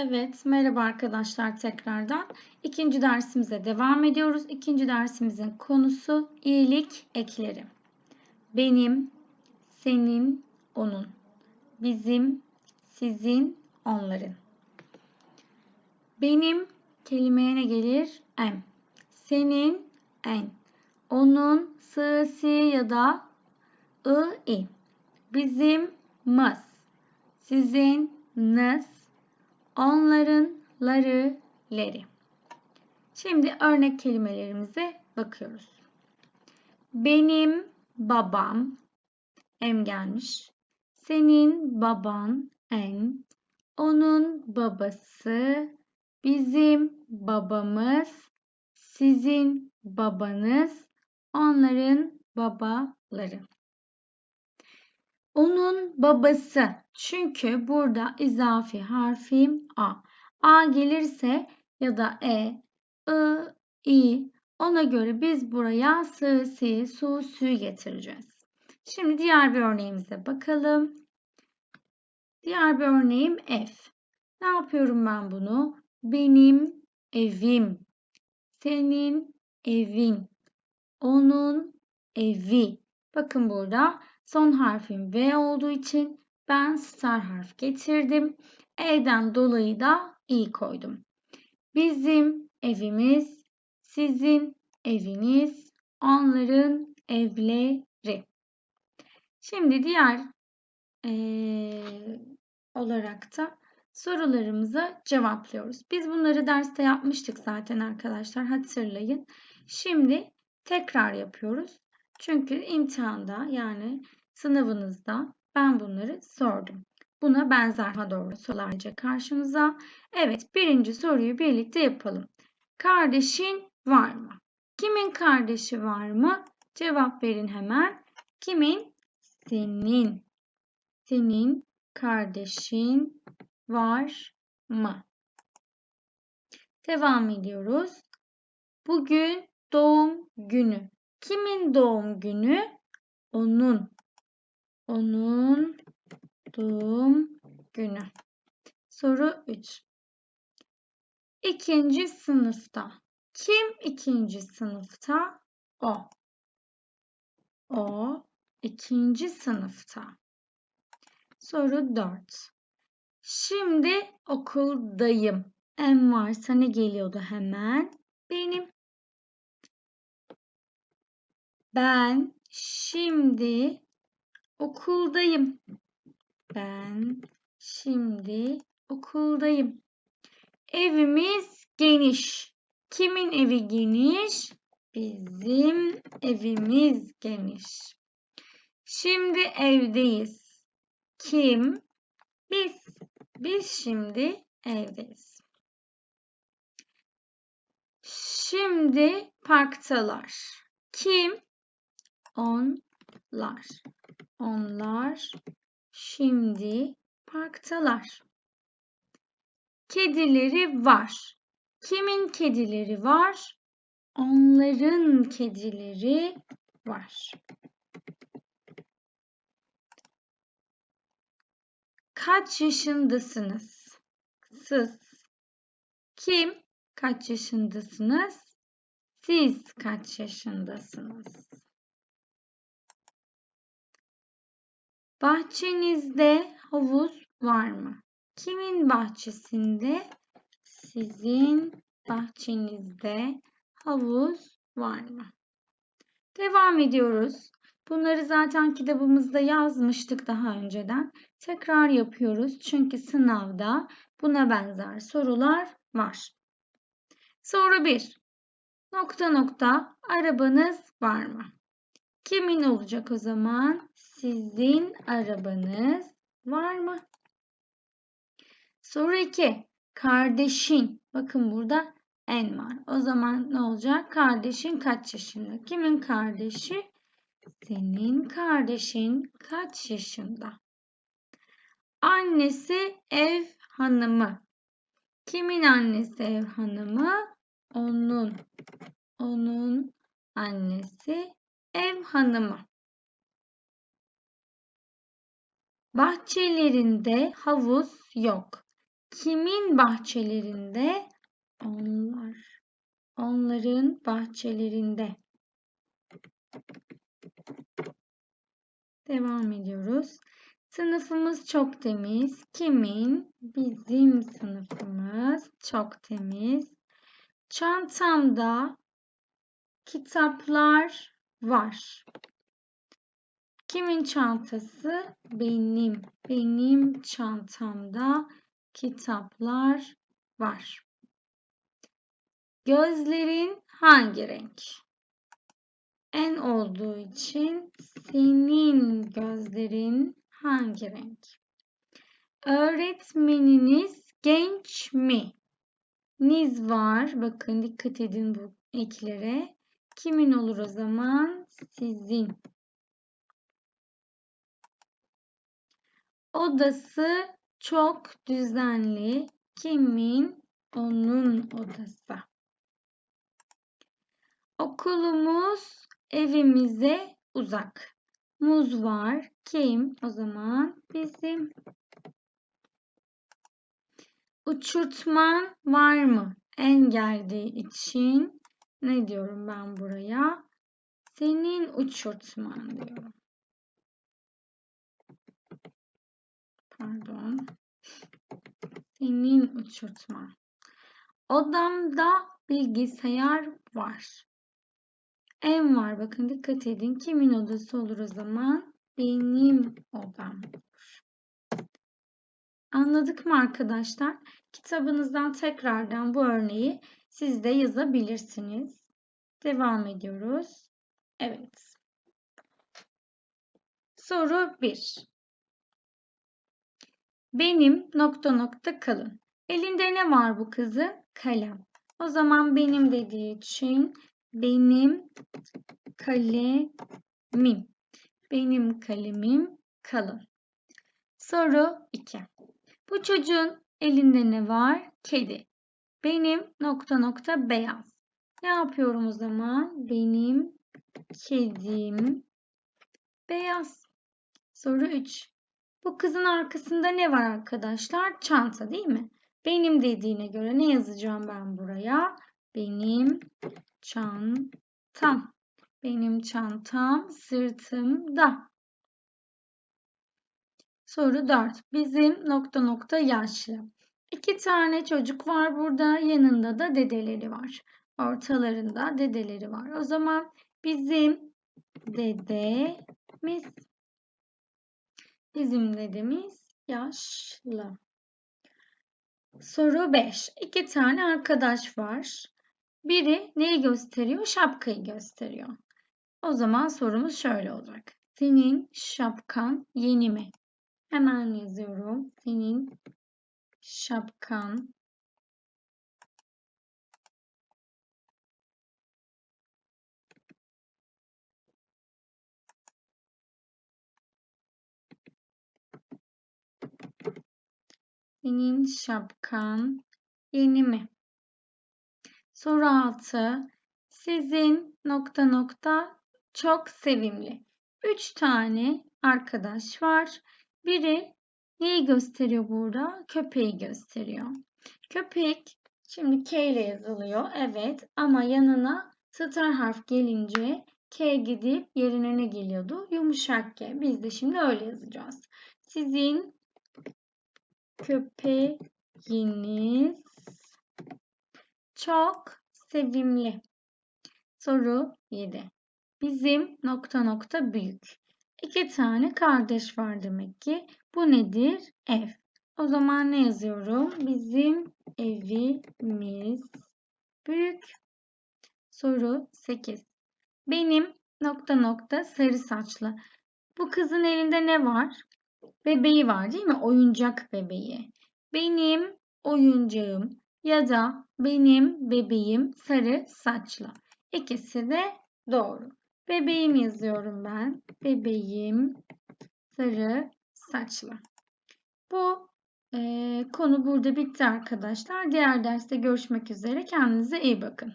Evet, merhaba arkadaşlar tekrardan. İkinci dersimize devam ediyoruz. İkinci dersimizin konusu iyilik ekleri. Benim, senin, onun. Bizim, sizin, onların. Benim kelimeye ne gelir? En. Senin, en. Onun, sı, si ya da ı, i. Bizim, mız. Sizin, nız onların ları leri. Şimdi örnek kelimelerimize bakıyoruz. Benim babam em gelmiş. Senin baban en. Onun babası bizim babamız sizin babanız onların babaları. Onun babası. Çünkü burada izafi harfim A. A gelirse ya da E, I, I ona göre biz buraya sı, si, su, sü getireceğiz. Şimdi diğer bir örneğimize bakalım. Diğer bir örneğim F. Ne yapıyorum ben bunu? Benim evim. Senin evin. Onun evi. Bakın burada Son harfim V olduğu için ben star harf getirdim. E'den dolayı da i koydum. Bizim evimiz, sizin eviniz, onların evleri. Şimdi diğer ee, olarak da sorularımıza cevaplıyoruz. Biz bunları derste yapmıştık zaten arkadaşlar hatırlayın. Şimdi tekrar yapıyoruz. Çünkü imtihanda yani Sınavınızda ben bunları sordum. Buna benzer doğru sorularca karşınıza. Evet birinci soruyu birlikte yapalım. Kardeşin var mı? Kimin kardeşi var mı? Cevap verin hemen. Kimin? Senin. Senin kardeşin var mı? Devam ediyoruz. Bugün doğum günü. Kimin doğum günü? Onun onun doğum günü. Soru 3. İkinci sınıfta. Kim ikinci sınıfta? O. O ikinci sınıfta. Soru 4. Şimdi okuldayım. En varsa ne geliyordu hemen? Benim. Ben şimdi okuldayım. Ben şimdi okuldayım. Evimiz geniş. Kimin evi geniş? Bizim evimiz geniş. Şimdi evdeyiz. Kim? Biz. Biz şimdi evdeyiz. Şimdi parktalar. Kim? Onlar. Onlar şimdi parktalar. Kedileri var. Kimin kedileri var? Onların kedileri var. Kaç yaşındasınız? Siz. Kim? Kaç yaşındasınız? Siz kaç yaşındasınız? Bahçenizde havuz var mı? Kimin bahçesinde? Sizin bahçenizde havuz var mı? Devam ediyoruz. Bunları zaten kitabımızda yazmıştık daha önceden. Tekrar yapıyoruz çünkü sınavda buna benzer sorular var. Soru 1. Nokta nokta arabanız var mı? Kimin olacak o zaman? Sizin arabanız var mı? Soru 2. Kardeşin. Bakın burada en var. O zaman ne olacak? Kardeşin kaç yaşında? Kimin kardeşi? Senin kardeşin kaç yaşında? Annesi ev hanımı. Kimin annesi ev hanımı? Onun. Onun annesi ev hanımı. Bahçelerinde havuz yok. kimin bahçelerinde? Onlar. Onların bahçelerinde. Devam ediyoruz. Sınıfımız çok temiz. Kimin? Bizim sınıfımız çok temiz. Çantamda kitaplar var. Kimin çantası? Benim. Benim çantamda kitaplar var. Gözlerin hangi renk? En olduğu için senin gözlerin hangi renk? Öğretmeniniz genç mi? Niz var. Bakın dikkat edin bu eklere. Kimin olur o zaman? Sizin. Odası çok düzenli. Kimin? Onun odası. Okulumuz evimize uzak. Muz var. Kim? O zaman bizim. Uçurtman var mı? En geldiği için ne diyorum ben buraya? Senin uçurtman diyorum. Pardon. Senin uçurtman. Odamda bilgisayar var. En var. Bakın dikkat edin. Kimin odası olur o zaman? Benim odam. Anladık mı arkadaşlar? Kitabınızdan tekrardan bu örneği siz de yazabilirsiniz. Devam ediyoruz. Evet. Soru 1. Benim nokta nokta kalın. Elinde ne var bu kızı? Kalem. O zaman benim dediği için benim kalemim. Benim kalemim kalın. Soru 2. Bu çocuğun elinde ne var? Kedi. Benim nokta nokta beyaz. Ne yapıyorum o zaman? Benim kedim beyaz. Soru 3. Bu kızın arkasında ne var arkadaşlar? Çanta değil mi? Benim dediğine göre ne yazacağım ben buraya? Benim çantam. Benim çantam sırtımda. Soru 4. Bizim nokta nokta yaşlı. İki tane çocuk var burada. Yanında da dedeleri var. Ortalarında dedeleri var. O zaman bizim dedemiz bizim dedemiz yaşlı. Soru 5. İki tane arkadaş var. Biri neyi gösteriyor? Şapkayı gösteriyor. O zaman sorumuz şöyle olacak. Senin şapkan yeni mi? Hemen yazıyorum. Senin şapkan Senin şapkan yeni mi? Soru 6. Sizin nokta nokta çok sevimli. 3 tane arkadaş var. Biri neyi gösteriyor burada? Köpeği gösteriyor. Köpek şimdi K ile yazılıyor. Evet ama yanına star harf gelince K gidip yerine ne geliyordu? Yumuşak K. Biz de şimdi öyle yazacağız. Sizin köpeğiniz çok sevimli. Soru 7. Bizim nokta nokta büyük. İki tane kardeş var demek ki. Bu nedir? Ev. O zaman ne yazıyorum? Bizim evimiz büyük. Soru 8. Benim nokta nokta sarı saçlı. Bu kızın elinde ne var? Bebeği var değil mi? Oyuncak bebeği. Benim oyuncağım ya da benim bebeğim sarı saçlı. İkisi de doğru. Bebeğim yazıyorum ben. Bebeğim sarı saçlı. Bu e, konu burada bitti arkadaşlar. Diğer derste görüşmek üzere. Kendinize iyi bakın.